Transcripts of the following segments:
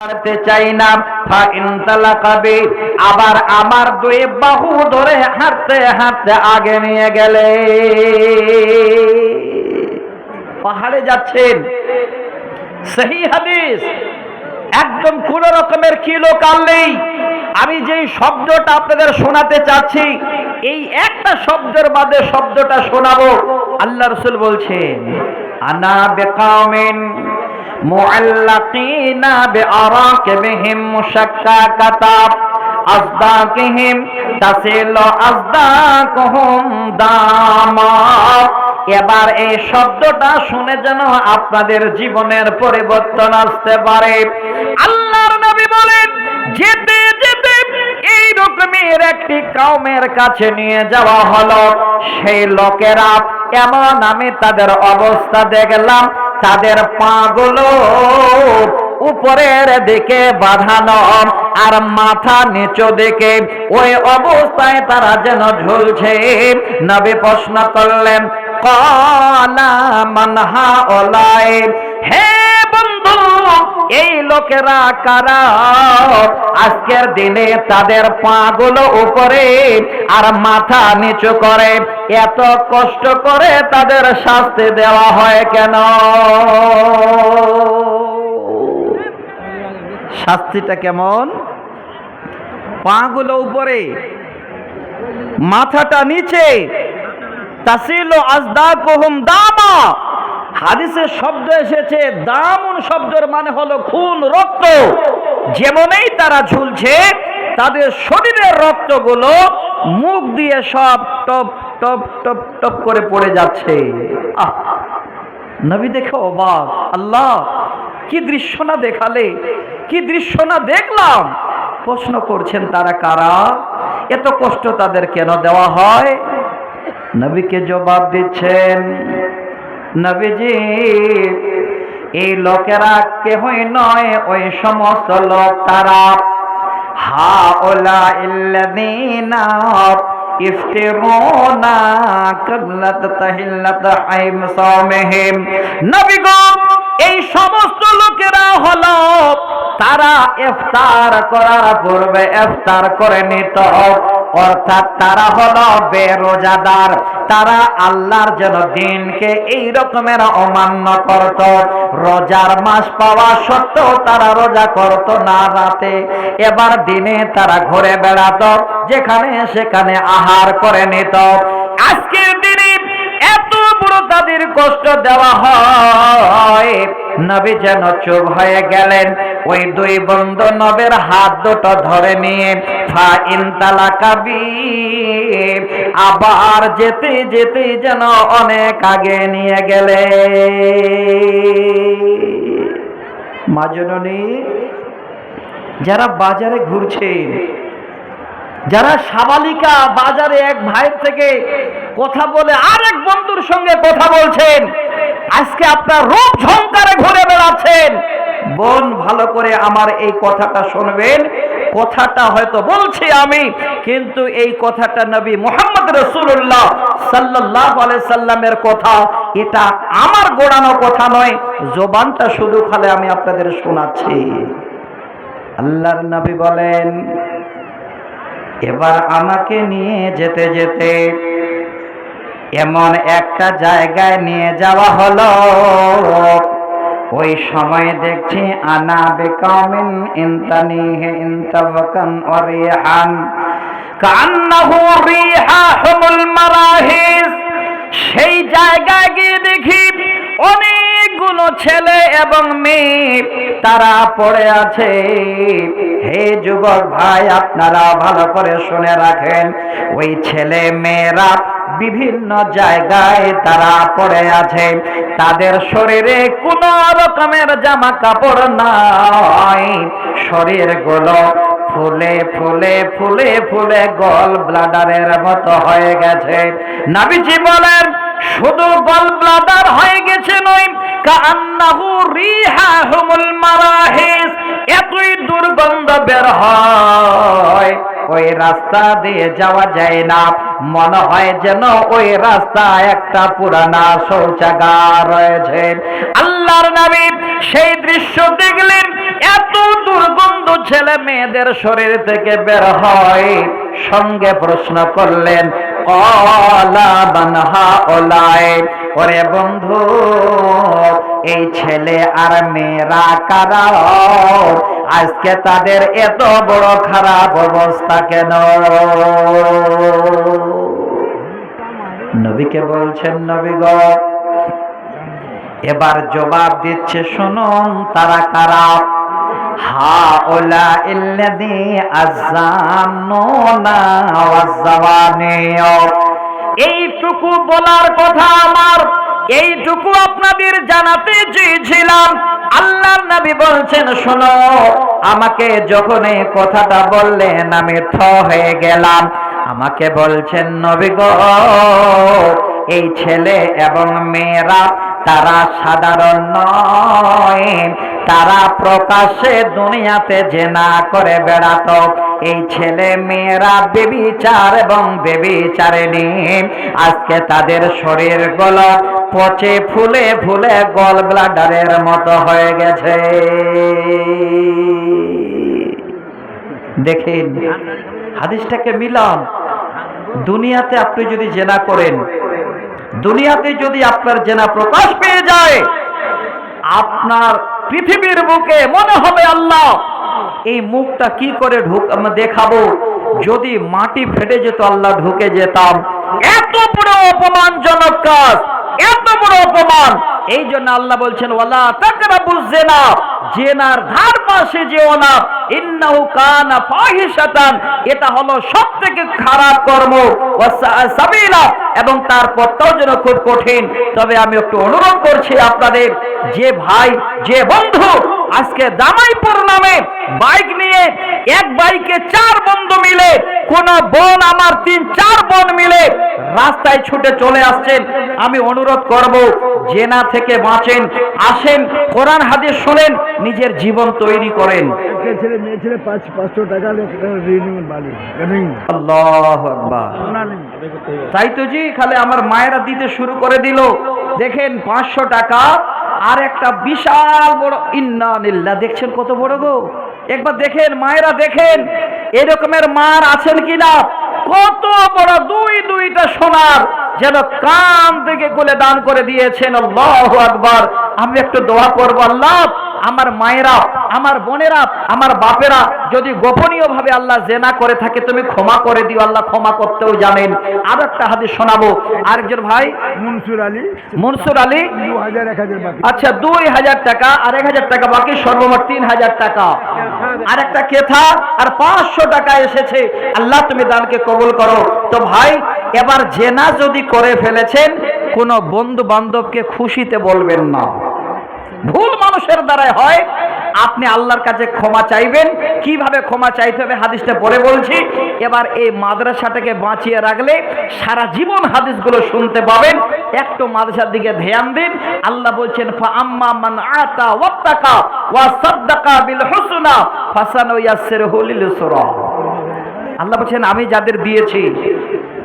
করতে চাই না। আবার আমার দুই বাহু ধরে হাঁটতে হাঁটতে আগে নিয়ে গেলে। পাহাড়ে যাচ্ছেন। সেই হাদিস। একদম কোন রকমের কিলো কাল নেই। আমি যেই শব্দটা আপনাদের শোনাতে চাচ্ছি, এই একটা শব্দের বাদে শব্দটা শোনাবো। আল্লাহ রসুল বলছেন, আনা বেকামিন মুআল্লাকিনা বিআরাকিবিহিম মুশাক্কাকাতা, আজদাকিহিম তাসিলু আজদাকুহুম দামা। এবার এই শব্দটা শুনে যেন আপনাদের জীবনের পরিবর্তন আসতে পারে। আল্লাহর নবী বলেন, যেতে যেতে এই রকমের একটি কাউমের কাছে নিয়ে যাওয়া হলো। সেই লোকেরা এমন আমি তাদের অবস্থা দেখলাম। তাদের পাগল উপরের দিকে বাঁধানো আর মাথা নিচু দিকে ওই অবস্থায় তারা যেন ঝুলছে। নবী প্রশ্ন করলেন, কলা মানহা ওলাই, হে এই লোকেরা কারা? আজকের দিনে তাদের পাগুলো উপরে আর মাথা নিচু করে। এত কষ্ট করে তাদের শাস্তি দেওয়া হয় কেন? শাস্তিটা কেমন? পাগুলো উপরে, মাথাটা নিচে। তাসিল আজদা দামা। হাদিসের শব্দ এসেছে, দামুন শব্দের মানে হলো খুন, রক্ত। যেমনই তারা ঝুলছে, তাদের শরীরের রক্তগুলো মুখ দিয়ে সব টপ টপ টপ টপ করে পড়ে যাচ্ছে। আহ! নবী দেখে অবাক, আল্লাহ, কি দৃশ্য না দেখালে, কি দৃশ্য না দেখলাম? প্রশ্ন করছেন, তারা কারা? এত কষ্ট তাদের কেন দেওয়া হয়? নবীকে জবাব দিচ্ছেন নবীজি এই লোকেরা কেহই নয়, ওই সমস্ত লোক তারা। হা ওলা সাওমিহিম। নবী গো এই সমস্ত লোকেরা হলো, তারা ইফতার করার পূর্বে ইফতার করে নিত। অর্থাৎ তারা হলো বেরোজাদার। তারা আল্লাহর যেন দিনকে এই রকমের অমান্য করত। রোজার মাস পাওয়া সত্ত্বেও তারা রোজা করত না রাতে। এবার দিনে তারা ঘুরে বেড়াতো, যেখানে সেখানে আহার করে নিত। আজকের দিনে এত বড় তাদের কষ্ট দেওয়া হয়। নবী যেন চুপ হয়ে গেলেন। ওই দুই বন্ধু নবের হাত দুটো ধরে নিয়ে, ফা ইনতালা কাবি আবার যেতে যেতে যেন অনেক আগে নিয়ে গেলে মাজননী, যারা বাজারে ঘুরছেন যারা সাবালিকা বাজারে এক ভাইয়ের থেকে কথা বলে আরেক বন্ধুর সঙ্গে কথা বলছেন, আজকে আপনার রূপ ঝংকারে ঘুরে বেড়াচ্ছেন। বোন, ভালো করে আমার এই কথাটা শুনবেন। কথাটা হয়তো বলছি আমি, কিন্তু এই কথাটা নবী মোহাম্মদ রসুল্লাহ সাল্লাহ সাল্লামের কথা। এটা আমার গোড়ানো কথা নয়, জোবানটা শুধু খালে আমি আপনাদের শোনাচ্ছি। আল্লাহর নবী বলেন এবার আমাকে নিয়ে যেতে যেতে এমন একটা জায়গায় নিয়ে যাওয়া হলো। ওই সময় দেখছি আনা বেকামিন ইনতানি হে কান্নাহু মারাহিস। সেই জায়গায় গিয়ে দেখি অনেকগুলো ছেলে এবং মেয়ে তারা পড়ে আছে। হে যুবক ভাই, আপনারা ভালো করে শুনে রাখেন, ওই ছেলে মেয়েরা বিভিন্ন জায়গায় তারা পড়ে আছে। তাদের শরীরে কোনো রকমের জামা কাপড় নাই। শরীরগুলো ফুলে ফুলে ফুলে ফুলে গল ব্লাডারের মতো হয়ে গেছে। নাবিজি বলেন শুধু গল ব্লাডার হয়ে গেছে নয় কান্নাহু রিহাহুমুল মারাহিস এতই দুর্গন্ধ বের হয়। ওই রাস্তা দিয়ে যাওয়া যায় না, মনে হয় যেন ওই রাস্তা একটা পুরানা শৌচাগার রয়েছে। আল্লাহর নবী সেই দৃশ্য দেখলেন, এত দুর্গন্ধ ছেলে মেয়েদের শরীর থেকে বের হয়। সঙ্গে প্রশ্ন করলেন বানহা ওলায় ওরে বন্ধু, এই ছেলে আর মেয়েরা কারা? আজকে তাদের এত বড় খারাপ অবস্থা কেন? নবীকে বলছেন, নবী গো, এবার জবাব দিচ্ছে, শুনুন, তারা কারা? এইটুকু বলার কথা আমার, এইটুকু আপনাদের জানাতে চেয়েছিলাম। আল্লাহর নবী বলছেন, শোনো, আমাকে যখন এই কথাটা বললেন, আমি থ হয়ে গেলাম। আমাকে বলছেন, নবী গো, এই ছেলে এবং মেয়েরা, তারা সাধারণ নয়। তারা প্রকাশ্যে দুনিয়াতে জেনা করে বেড়াতো। এই ছেলে মেয়েরা বেবিচার এবং বেবিচারিণী। আজকে তাদের শরীরগুলো পচে ফুলে ফুলে গল ব্লাডারের মতো হয়ে গেছে। দেখেন, হাদিসটাকে মিলাম দুনিয়াতে আপনি যদি জেনা করেন, দুনিয়াতে যদি আপনার জেনা প্রকাশ পেয়ে যায়, আপনার পৃথিবীর বুকে মনে হবে আল্লাহ। এই মুখটা কি করে ঢুক দেখাবো। যদি মাটি ফেটে যেত, আল্লাহ ঢুকে যেতাম। এত বড় অপমানজনক কাজ, এত বড় অপমান। এই জন্য আল্লাহ বলছেন, ওয়ালা তাকরা জিনা জেনার ধার পাশে যেও না, ইন্নাহু কানা ফাহিশাতান। এটা হলো সবথেকে খারাপ কর্ম সাবিলা, এবং তার পথটাও যেন খুব কঠিন। তবে আমি একটু অনুরোধ করছি আপনাদের, যে ভাই, যে বন্ধু আজকে দামাইপুর নামে বাইক নিয়ে এক বাইকে চার বন্ধু মিলে কোন বোন আমার তিন চার বোন মিলে রাস্তায় ছুটে চলে আসছেন। আমি অনুরোধ করব জেনা থেকে বাঁচেন আসেন কোরআন হাদিস শোনেন নিজের জীবন তৈরি করেন। তাই তো জি খালি আমার মায়েরা দিতে শুরু করে দিল। দেখেন পাঁচশো টাকা আর একটা বিশাল বড় ইন্না নিল্লা, দেখছেন কত বড় গো? একবার দেখেন, মায়েরা দেখেন, এরকমের মার আছেন কিনা? কত বড় দুই দুইটা সোনার যেন কান থেকে গুলে দান করে দিয়েছেন, আল্লাহ আকবার। আমি একটু দোয়া করব, আল্লাহ আমার মায়েরা আমার বোনেরা আমার বাপেরা যদি গোপনীয় ভাবে আল্লাহ জেনা করে থাকে তুমি ক্ষমা করে দিও আল্লাহ ক্ষমা করতেও জানেন। আর একটা হাদিস শোনাবো। আরেকজন ভাই? মনসুর আলী। মনসুর আলী? আচ্ছা দুই হাজার টাকা আর এক হাজার টাকা বাকি সর্বমোট তিন হাজার টাকা। আর একটা কেথা আর পাঁচশো টাকা এসেছে। আল্লাহ তুমি দানকে কবুল করো। তো ভাই এবার জেনা যদি করে ফেলেছেন কোনো বন্ধু বান্ধবকে খুশিতে বলবেন না। ভুল মানুষের দ্বারাই হয়, আপনি আল্লাহর কাছে ক্ষমা চাইবেন। কীভাবে ক্ষমা চাইতে হবে হাদিসটা পরে বলছি। এবার এই মাদ্রাসাটাকে বাঁচিয়ে রাখলে সারা জীবন হাদিসগুলো শুনতে পাবেন। একটু মাদ্রাসার দিকে ধ্যান দিন। আল্লাহ বলছেন আম্মা মান আতা ওয়াত্তাকা ওয়া সাদ্দাকা বিল হুসনা ফাসানু ইয়াসসিরহু লিল ইসরা। আল্লাহ বলছেন, আমি যাদের দিয়েছি,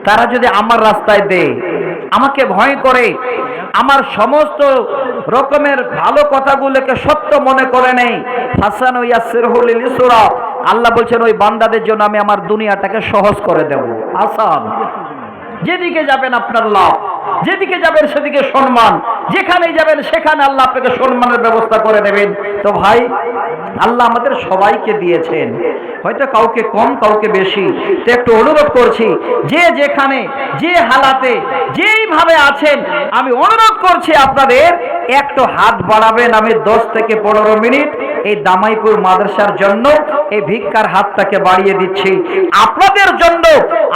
তারা যদি আমার রাস্তায় দেয় আমাকে ভয় করে। আমার সমস্ত রকমের ভালো কথাগুলোকে সত্য মনে করে নেই। হাসান আল্লাহ বলছেন, ওই বান্দাদের জন্য আমি আমার দুনিয়াটাকে সহজ করে দেব। আসান যেদিকে যাবেন আপনার লাভ। যেদিকে যাবেন সেদিকে সম্মান। যেখানে যাবেন সেখানে আল্লাহ আপনাকে সম্মানের ব্যবস্থা করে দেবেন। তো ভাই, আল্লাহ আমাদের সবাইকে দিয়েছেন। হয়তো কাউকে কম, কাউকে বেশি। তো একটু অনুরোধ করছি, যে যেখানে, যে হালাতে, যেইভাবে আছেন, আমি অনুরোধ করছি আপনাদের, একটু হাত বাড়াবেন আমি দশ থেকে পনেরো মিনিট এই দামাইপুর মাদ্রাসার জন্য এই ভিক্ষার হাতটাকে বাড়িয়ে দিচ্ছি। আপনাদের জন্য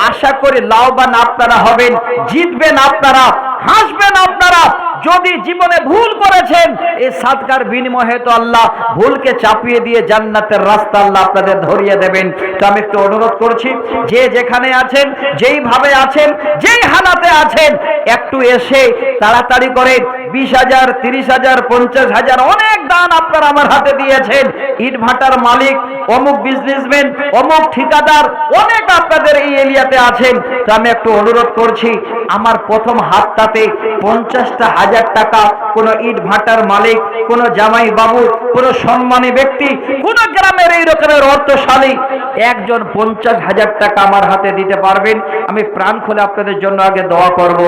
আশা করি লাভবান আপনারা হবেন, জিতবেন আপনারা না হাসবেন আপনারা। যদি জীবনে ভুল করেছেন এই সাদকার বিনিময়ে তো আল্লাহ ভুলকে চাপিয়ে দিয়ে জান্নাতের রাস্তা আল্লাহ আপনাদের ধরিয়ে দেবেন। তো আমি একটু অনুরোধ করছি, যে যেখানে আছেন, যেইভাবে আছেন, যেই হালাতে আছেন, একটু এসে তাড়াতাড়ি করে বিশ হাজার, তিরিশ হাজার, পঞ্চাশ হাজার অনেক দান আপনারা আমার হাতে দিয়েছেন। ইট ভাটার মালিক, অমুক বিজনেসম্যান অমুক ঠিকাদার, অনেক আপনাদের এই এরিয়াতে আছেন। তো আমি একটু অনুরোধ করছি, আমার প্রথম হাতটাতে পঞ্চাশটা হাজার টাকা, কোনো ইট ভাটার মালিক, কোনো জামাই বাবু, কোনো সম্মানী ব্যক্তি, কোনো গ্রামের এই রকমের অর্থশালী, একজন পঞ্চাশ হাজার টাকা আমার হাতে দিতে পারবেন। আমি প্রাণ খুলে আপনাদের জন্য আগে দোয়া করব।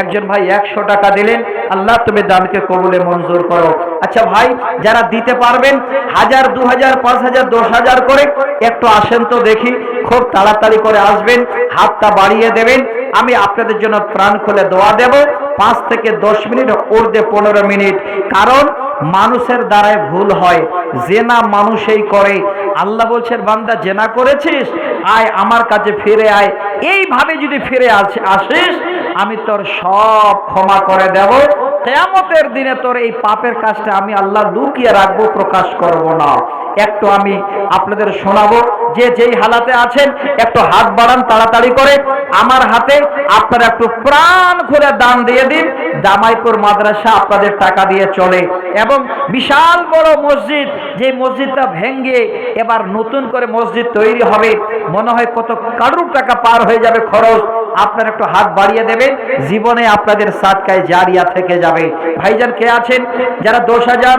একজন ভাই একশো টাকা দিলেন, আল্লাহ তুমি দানকে কবুলে মঞ্জুর করো। আচ্ছা ভাই, যারা দিতে পারবেন, হাজার দু হাজার পাঁচ হাজার, দশ হাজার করে, একটু আসেন তো দেখি, খুব তাড়াতাড়ি করে আসবেন। হাতটা বাড়িয়ে দেবেন। আমি আপনাদের জন্য প্রাণ খুলে দোয়া দেব। পাঁচ থেকে দশ মিনিট উর্ধে পনেরো মিনিট। কারণ মানুষের দ্বারাই ভুল হয়। জেনা মানুষেই করে। আল্লাহ বলছেন, বান্দা, জেনা করেছিস? আয়, আমার কাছে ফিরে আয়। এইভাবে যদি ফিরে আস- আসিস, আমি তোর সব ক্ষমা করে দেব। কেয়ামতের দিনে তোর এই পাপের কাজটা আমি আল্লাহ লুকিয়ে রাখব, প্রকাশ করব না। একটু আমি আপনাদের শোনাবো। যে যেই হালাতে আছেন, একটু হাত বাড়ান, তাড়াতাড়ি করে। আমার হাতে আপনারা একটু প্রাণ খুলে দান দিয়ে দিন। জামাইপুর মাদ্রাসা আপনাদের টাকা দিয়ে চলে। এবং বিশাল বড় মসজিদ, যে মসজিদটা ভেঙ্গে এবার নতুন করে মসজিদ তৈরি হবে। মনে হয় কত কারুর টাকা পার হয়ে যাবে খরচ। আপনারা একটু হাত বাড়িয়ে দেবেন। জীবনে আপনাদের সাতকায় জারিয়া থেকে যাবে। ভাইজান কে আছেন? যারা দশ হাজার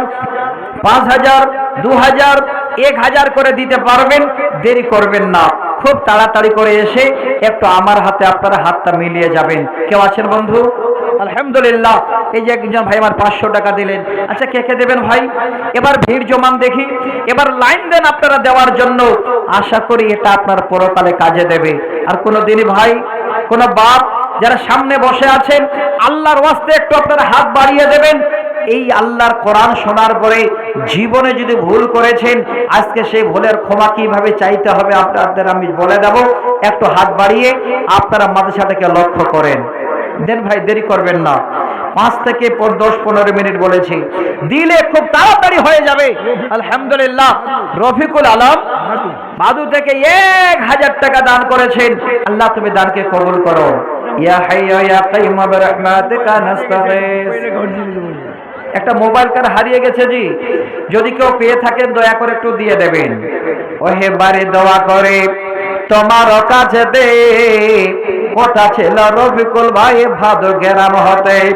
পাঁচ হাজার, দু হাজার, এক হাজার করে দিতে পারবেন। দেরি করবেন না। খুব তাড়াতাড়ি করে এসে একটু আমার হাতে আপনারা হাতটা মিলিয়ে যাবেন। কেউ আছেন বন্ধু? আলহামদুলিল্লাহ। এই যে একজন ভাই আমার পাঁচশো টাকা দিলেন। আচ্ছা কে কে দেবেন ভাই? এবার ভিড় জমান দেখি। এবার লাইন দেন আপনারা দেওয়ার জন্য। আশা করি এটা আপনার পরকালে কাজে দেবে। আর কোনো দিনই ভাই, কোনো বাপ যারা সামনে বসে আছেন, আল্লাহর ওয়াস্তে একটু আপনারা হাত বাড়িয়ে দেবেন। এই আল্লাহর কোরআন শোনার পরে জীবনে যদি ভুল করেছেন, আজকে সেই ভুলের ক্ষমা কীভাবে চাইতে হবে আপনাদের আমি বলে দেব। একটু হাত বাড়িয়ে আপনারা মাদ্রাসাটাকে লক্ষ্য করেন। দেন ভাই, দেরি করবেন না। পাঁচ থেকে দশ পনেরো মিনিট বলেছি। দিলে খুব তাড়াতাড়ি হয়ে যাবে। আলহামদুলিল্লাহ, রফিকুল আলম মাদু থেকে এক হাজার টাকা দান করেছেন। আল্লাহ, তুমি দানকে কবুল করো। ইয়া হাইয়া ইয়া কাইয়ুম বিরহমাতিকা নাস্তাগীস। একটা মোবাইল কার হারিয়ে গেছে জি। যদি কেউ পেয়ে থাকেন, দয়া করে একটু দিয়ে দেবেন। ওহে বাড়ি দোয়া করে, তোমার কাছে দে। ওটা ছিল রফিকুল ভাই, ভাদু গেরাম হতে।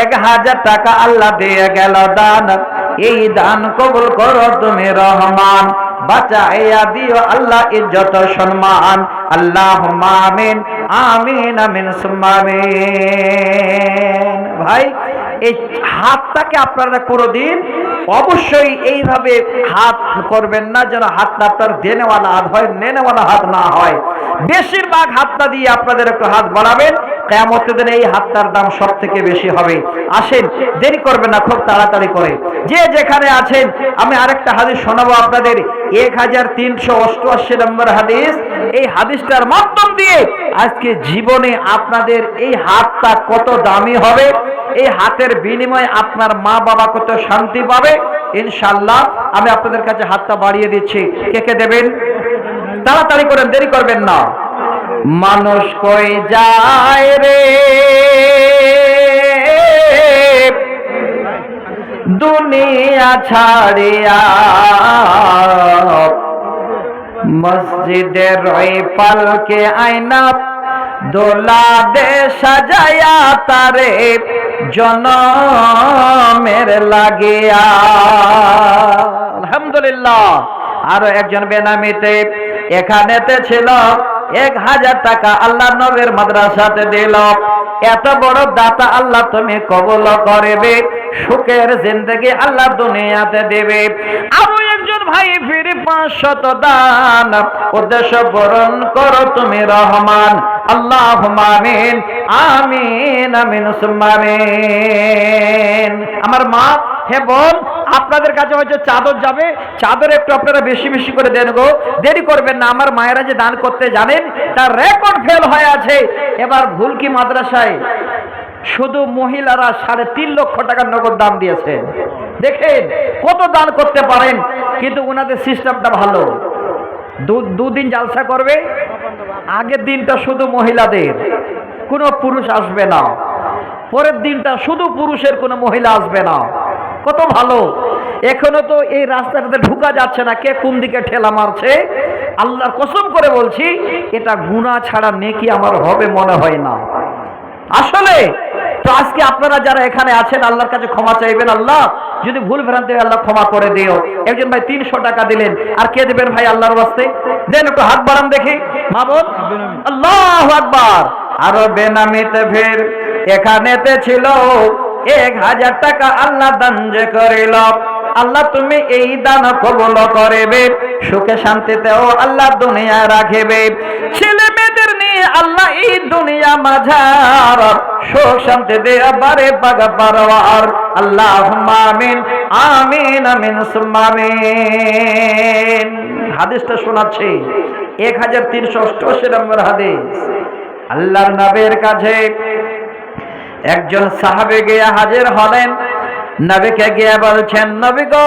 এক হাজার টাকা আল্লাহ দিয়ে গেল দান। এই দান কবুল করো তুমি রহমান। বাঁচাইয়া দিও আল্লাহ ইজ্জত সম্মান। আল্লাহ আমিন আমিন আমিন, সুম্মা আমিন। ভাই এই হাতটাকে আপনারা কোনোদিন অবশ্যই এইভাবে হাত করবেন না যেন হাতটা আপনার দেনেওয়ালা হাত হয়, নেনেওয়ালা হাত না হয়। বেশিরভাগ হাতটা দিয়ে আপনাদের একটু হাত বাড়াবেন কেমতের দিনে এই হাতটার দাম সব থেকে বেশি হবে। আসেন, দেরি করবেন না, খুব তাড়াতাড়ি করে। যে যেখানে আছেন, আমি আরেকটা হাদিস শোনাবো আপনাদের। এক হাজার তিনশো অষ্টআশি নম্বর হাদিস। এই হাদিসটার মাধ্যম দিয়ে আজকে জীবনে আপনাদের এই হাতটা কত দামি হবে এই হাতের বিনিময়ে আপনার মা বাবা কত শান্তি পাবে? ইনশাল্লাহ আমি আপনাদের কাছে হাতটা বাড়িয়ে দিচ্ছি। কে কে দেবেন? তাড়াতাড়ি করেন, দেরি করবেন না। মানুষ কই যায় রে? দুনিয়া ছাড়িয়া মসজিদের ওই পালকে আয়না দোলা দে সাজায়া তারে। জনমের লাগিয়া। আলহামদুলিল্লাহ। আরও একজন বেনামিতে, এখানেতে ছিল, এক হাজার টাকা আল্লাহ নবের মাদ্রাসাতে দিল। এত বড় দাতা আল্লাহ তুমি কবল করবে। সুখের জিন্দগি আল্লাহ দুনিয়াতে দেবে। আরও একজন ভাই ফিরে পাঁচশত দান। উদ্দেশ্য পূরণ করো তুমি রহমান। আল্লাহ আমিন। আমিন আমিন, সুম্মা আমার মা, হে বোন, আপনাদের কাছে হয়তো চাদর যাবে। চাদর একটু আপনারা বেশি বেশি করে দেন গো। দেরি করবেন না, আমার মায়েরা যে দান করতে জানেন, তার রেকর্ড ফেল হয়ে আছে। এবার ভুল কি মাদ্রাসায়? শুধু মহিলারা সাড়ে তিন লক্ষ টাকার নগদ দান দিয়েছেন দেখেন কত দান করতে পারেন, কিন্তু ওনাদের সিস্টেমটা ভালো। দুদিন জালসা করবে, আগের দিনটা শুধু মহিলাদের, কোনো পুরুষ আসবে না। পরের দিনটা শুধু পুরুষের কোনো মহিলা আসবে না। কত ভালো। এখনও তো এই রাস্তাটাতে ঢুকা যাচ্ছে না, কে কোন দিকে ঠেলা মারছে। আল্লাহর কসম করে বলছি, এটা গুণা ছাড়া নেকি আমার হবে মনে হয় না। আসলে তো আজকে আপনারা যারা এখানে আছেন, আল্লাহর কাছে ক্ষমা চাইবেন আল্লাহ। যদি ভুল ভ্রান্তি আল্লাহ ক্ষমা করে দিও। একজন ভাই তিনশো টাকা দিলেন। আর কে দেবেন ভাই আল্লাহর বাস্তে দেন একটু হাত বাড়ান দেখি। মা বোন? আল্লাহ আকবার। আরও বেনামিতে ফের এখানেতে ছিল। এক হাজার টাকা আল্লাহ দান যে করিল। আল্লাহ তুমি এই দান কবল করবে। সুখে শান্তিতেও আল্লাহ দুনিয়া রাখিবে। ছেলে দুনিয়া মাঝার সুখ শান্তি দেয়া বারে বাগা পারওয়ার আল্লাহ আমিন আমিন আমিন, সুম্মা আমিন। হাদিসটা শোনাচ্ছি। এক হাজার তিনশো অষ্টআশি নম্বর হাদিস। আল্লাহর নবের কাছে একজন সাহাবে গিয়ে হাজির হলেন। নবীকে গিয়া বলছেন, নবী গো,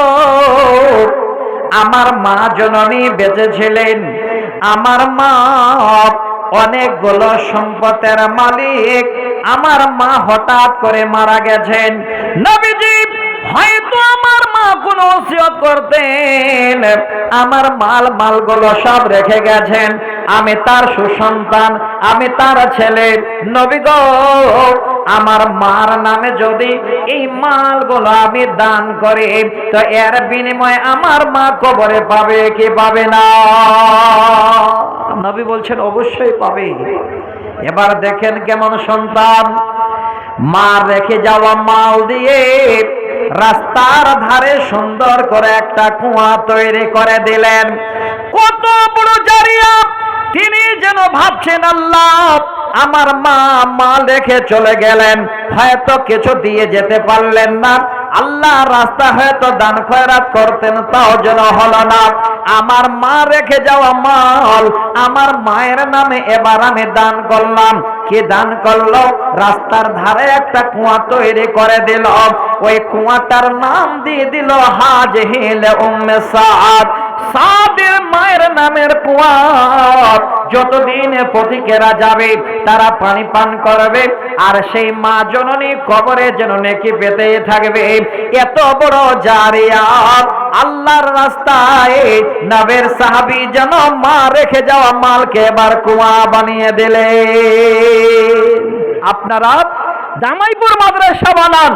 আমার মা জননী বেঁচে ছিলেন। আমার মা অনেকগুলো সম্পদের মালিক আমার মা হঠাৎ করে মারা গেছেন। নবীজি, হয়তো আমার মা কোনো ওসিয়ত করতেন। আমার মাল মালগুলো সব রেখে গেছেন। আমি তার সুসন্তান, আমি তার ছেলে। নবী আমার মার নামে যদি এই মালগুলো আমি দান করি, তো এর বিনিময়ে আমার মা কবরে পাবে কি পাবে না? নবী বলছেন, অবশ্যই পাবে। এবার দেখেন কেমন সন্তান। মা রেখে যাওয়া মাল দিয়ে রাস্তার ধারে সুন্দর করে একটা কুয়া তৈরি করে দিলেন। কত বড় জারিয়া তিনি যেন ভাবছেন, আল্লাহ, আমার মা মা রেখে চলে গেলেন। হয়তো কিছু দিয়ে যেতে পারলেন না। আল্লাহ রাস্তা হয়তো দান খয়রাত করতেন, তাও যেন হলো না। আমার মা রেখে যাওয়া মাল, আমার মায়ের নামে এবার আমি দান করলাম। কি দান করল? রাস্তার ধারে একটা কুয়া তৈরি করে দিল। ওই কুয়াটার নাম দিয়ে দিল হাজ হিল উম্মে সাদ। সাদের মায়ের নামের কুয়া যতদিন পথিকেরা যাবে, তারা পানি পান করবে, আর সেই মা জননী কবরে যেন নেকি পেতে থাকবে। এত বড় আল্লাহর রাস্তায় নবের সাহাবি যেন মা রেখে যাওয়া মালকে এবার কুয়া বানিয়ে দিলে। আপনারা দামাইপুর মাদ্রাসা বানান,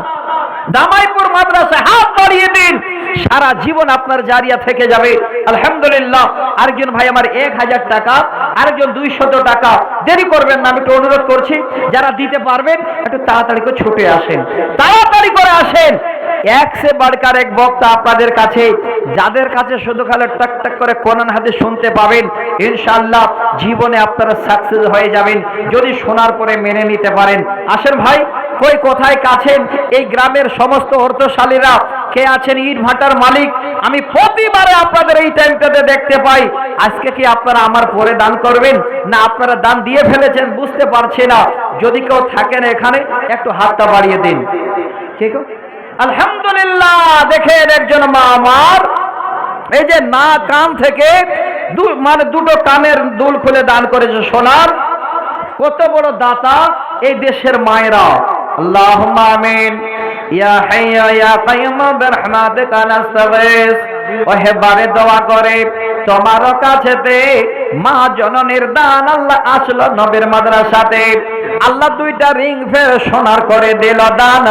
দামাইপুর মাদ্রাসা হাত বাড়িয়ে দিন। সারা জীবন আপনার জারিয়া থেকে যাবে। আলহামদুলিল্লাহ, আরেকজন ভাই আমার এক হাজার টাকা, আরেকজন দুইশত টাকা। দেরি করবেন না, আমি একটু অনুরোধ করছি, যারা দিতে পারবেন, একটু তাড়াতাড়ি করে ছুটে আসেন। তাড়াতাড়ি করে আসেন। এক সে বাড়কার এক বক্তা আপনাদের কাছে, যাদের কাছে শুধু খালি টাক টাক করে কোরআন হাতে শুনতে পাবেন, ইনশাআল্লাহ জীবনে আপনারা সাকসেস হয়ে যাবেন, যদি শোনার পরে মেনে নিতে পারেন। আসেন ভাই, কই কোথায় কাছেন? এই গ্রামের সমস্ত অর্থশালীরা, কে আছেন? ইট ভাটার মালিক। আমি প্রতিবারে আপনাদের এই টাইমটাতে দেখতে পাই। আজকে কি আপনারা আমার পরে দান করবেন? না, আপনারা দান দিয়ে ফেলেছেন, বুঝতে পারছি না। যদি কেউ থাকেন এখানে, একটু হাতটা বাড়িয়ে দিন। কে গো? আলহামদুলিল্লাহ, দেখেন একজন মা আমার এই যে না কান থেকে মানে দুটো কানের দুল খুলে দান করেছে সোনার। কত বড় দাতা এই দেশের মায়েরা। আল্লাহ আমিন। ইয়া হাইয়া ইয়া কাইয়ুম বিরহমাতিকা নাস্তাগীস। ওহে বারে দোয়া করে। তোমার কাছেতে মা জননীর দান আল্লাহ আসলো নবীর মাদ্রাসাতে। আল্লাহ দুইটা রিং ফের সোনার করে দিল দান।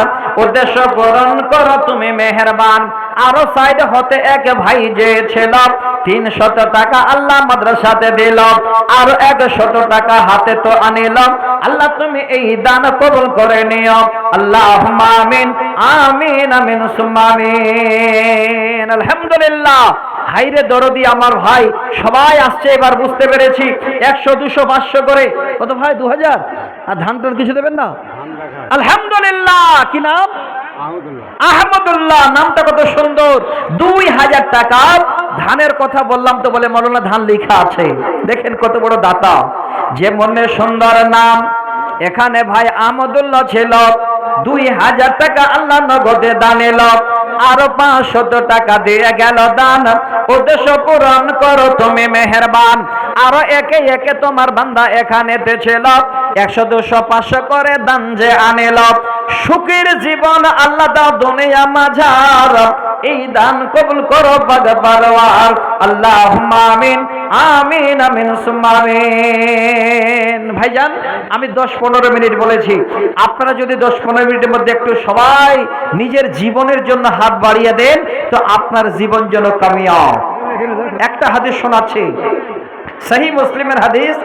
উদ্দেশ্য পূরণ করো তুমি মেহেরবান। আরও সাইড হতে এক ভাই যে ছিল তিন শত টাকা আল্লাহ মাদ্রাসাতে দিল। আর এক শত টাকা হাতে তো আনিলাম আল্লাহ তুমি এই দান কবুল করে নিও। আল্লাহ আমিন আমিন আমিন, সুম্মা আমিন। আলহামদুলিল্লাহ। হাইরে দরদি আমার ভাই। সবাই আসছে এবার বুঝতে পেরেছি। একশো দুশো পাঁচশো করে। কত ভাই? দু হাজার আর ধান টান কিছু দেবেন না? আলহামদুলিল্লাহ। কি নাম? আহমদুল্লাহ। নামটা কত সুন্দর। দুই হাজার টাকা। ধানের কথা বললাম তো বলে মৌলানা ধান লেখা আছে। দেখেন কত বড় দাতা। যে মনে সুন্দর নাম। এখানে ভাই আমদুল্লাহ ছিল। দুই হাজার টাকা আল্লাহ নগদে দান এলো, আরও পাঁচশত টাকা দিয়ে গেল দান। উদ্দেশ্য পূরণ করো তুমি মেহেরবান। আরও একে একে তোমার বান্দা এখানেতে ছিল একশো, দুশো, পাঁচশো করে দান যে আনিল। সুখের জীবন আল্লাহ দাও দুনিয়া মাঝার। এই দান কবুল করো পাগ পারওয়ার আল্লাহ আমিন আমিন আমিন, সুম্মা আমিন। ভাইজান, আমি দশ পনেরো মিনিট বলেছি। আপনারা যদি দশ পনেরো মিনিটের মধ্যে একটু সবাই নিজের জীবনের জন্য হাত বাড়িয়ে দেন, তো আপনার জীবন যেন কামিয়াব। একটা হাদিস শোনাচ্ছি। সহি মুসলিমের হাদিস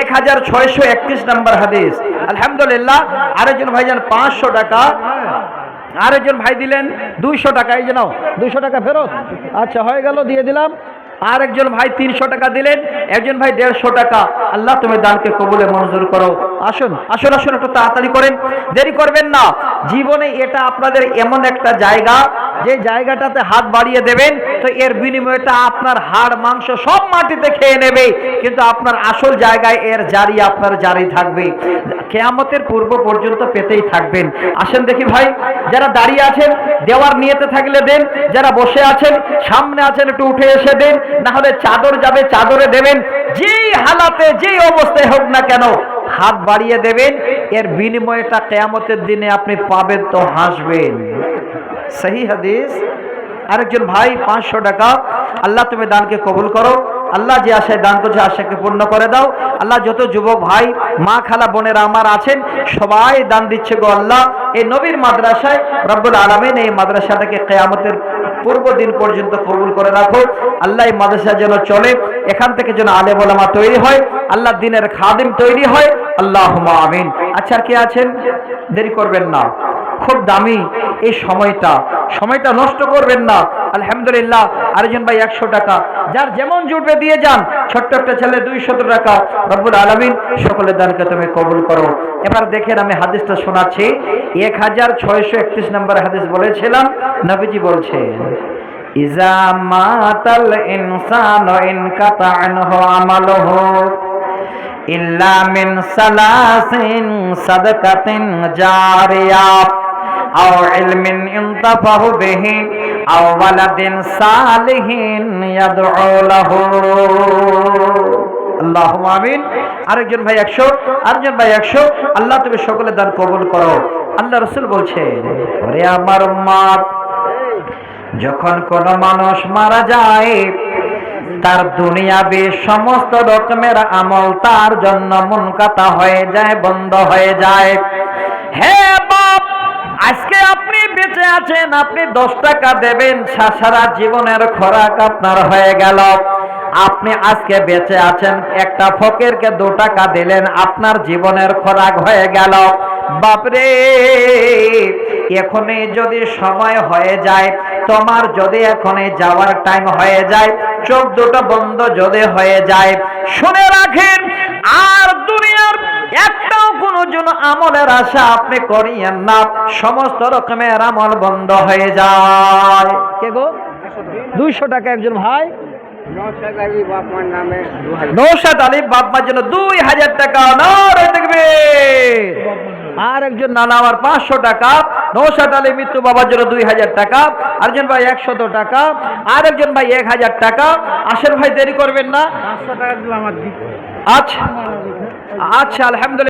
এক হাজার ছয়শো একত্রিশ নম্বর হাদিস। আলহামদুলিল্লাহ, আরেকজন ভাইজান পাঁচশো টাকা। আরেকজন ভাই দিলেন দুইশো টাকা, এই যে নাও, দুইশো টাকা ফেরত। আচ্ছা হয়ে গেল, দিয়ে দিলাম। আর একজন ভাই তিনশো টাকা দিলেন, একজন ভাই দেড়শো টাকা। আল্লাহ তুমি দানকে কবুলে মঞ্জুর করো। আসুন আসুন আসুন, একটু তাড়াতাড়ি করেন। দেরি করবেন না। জীবনে এটা আপনাদের এমন একটা জায়গা যে জায়গাটাতে হাত বাড়িয়ে দেবেন, তো এর বিনিময়টা আপনার হাড়, মাংস সব মাটিতে খেয়ে নেবে। কিন্তু আপনার আসল জায়গায় এর জারি আপনার জারি থাকবে। কেয়ামতের পূর্ব পর্যন্ত পেতেই থাকবেন। আসেন দেখি ভাই, যারা দাঁড়িয়ে আছেন, দেওয়ার নিয়েতে থাকলে দেন, যারা বসে আছেন, সামনে আছেন, একটু উঠে এসে দেন, না হলে চাদর যাবে, চাদরে দেবেন। যেই হালাতে, যেই অবস্থায় হোক না কেন, হাত বাড়িয়ে দেবেন। এর বিনিময়টা কেয়ামতের দিনে আপনি পাবেন তো হাসবেন। সহি হাদিস। আরেকজন ভাই, পাঁচশো টাকা। আল্লাহ তুমি দানকে কবুল করো। আল্লাহ যে আশায় দান করছে, আশাকে পূর্ণ করে দাও। আল্লাহ যত যুবক ভাই, মা, খালা, বোনেরা আমার আছেন, সবাই দান দিচ্ছে গো আল্লাহ। এই নবীর মাদ্রাসায় রব্বুল আলমিন এই মাদ্রাসাটাকে কেয়ামতের পূর্ব দিন পর্যন্ত কবুল করে রাখো। আল্লাহ এই মাদ্রাসা যেন চলে, এখান থেকে যেন আলে ওলামা তৈরি হয়, আল্লাহ দিনের খাদিম তৈরি হয়। আল্লাহ আমিন। আচ্ছা কে আছেন? দেরি করবেন না। খুব দামি এই সময়টা। সময়টা নষ্ট করবেন না। আলহামদুলিল্লাহ, আরেকজন ভাই একশো টাকা। যার যেমন জুটবে দিয়ে যান, ছোট্ট একটা ছেলে দুইশত টাকা। রব্বুল আলমিন সকলের দানকে তুমি কবুল করো। এবার দেখেন আমি হাদিসটা শোনাচ্ছি। এক হাজার ছয়শো একত্রিশ নম্বর হাদিস বলেছিলাম, নবীজি বলছেন, ইজা মাতাল ইনসান ইনকাতা আনহু আমালুহু ইল্লা মিন সালাসিন সাদকাতিন জারিয়া। আও ইলমিন ইনতাফাহু বিহি, আও ওয়ালাদিন সালিহিন ইয়াদউ লাহু। আল্লাহুম্মা আমিন। আরেকজন ভাই 100 আরেকজন ভাই 100 আল্লাহ তুমি সকলের দান কবুল করো। আল্লাহ রাসূল বলছেন ওরে আমার মা যখন কোন মানুষ মারা যায়, তার দুনিয়াবি সমস্ত রকমের আমল তার জন্য মুনকাতা হয়ে যায়, বন্ধ হয়ে যায়। হে বাপ আজকে আপনি বেঁচে আছেন, আপনি দশ টাকা দেবেন সারা জীবনের খোরাক আপনার হয়ে গেল। আপনি আজকে বেঁচে আছেন, একটা ফকেরকে দু টাকা দিলেন, আপনার জীবনের খোরাক হয়ে গেল। বাপরে! এখনই যদি সময় হয়ে যায়, তোমার যদি এখনই যাওয়ার টাইম হয়ে যায়, চোখ দুটো বন্ধ যদি হয়ে যায়, শুনে রাখেন, আর দুনিয়ার একটাও কোনো জন আমলের আশা আপনি করিয়েন না, সমস্ত রকমের আমল বন্ধ হয়ে যায়। কে গো? দুইশো টাকা একজন ভাই। নৌসাদ আলী বাপমার জন্য দুই হাজার টাকা নর দেখবে। আর একজন নানা আমার পাঁচশো টাকা নৌশাদ আলী মৃত্যু বাবার জন্য দুই হাজার টাকা আরেকজন ভাই একশত টাকা আর একজন ভাই এক হাজার টাকা। আসেন ভাই দেরি করবেন না। আচ্ছা আচ্ছা আলহামদুলিল্লাহ।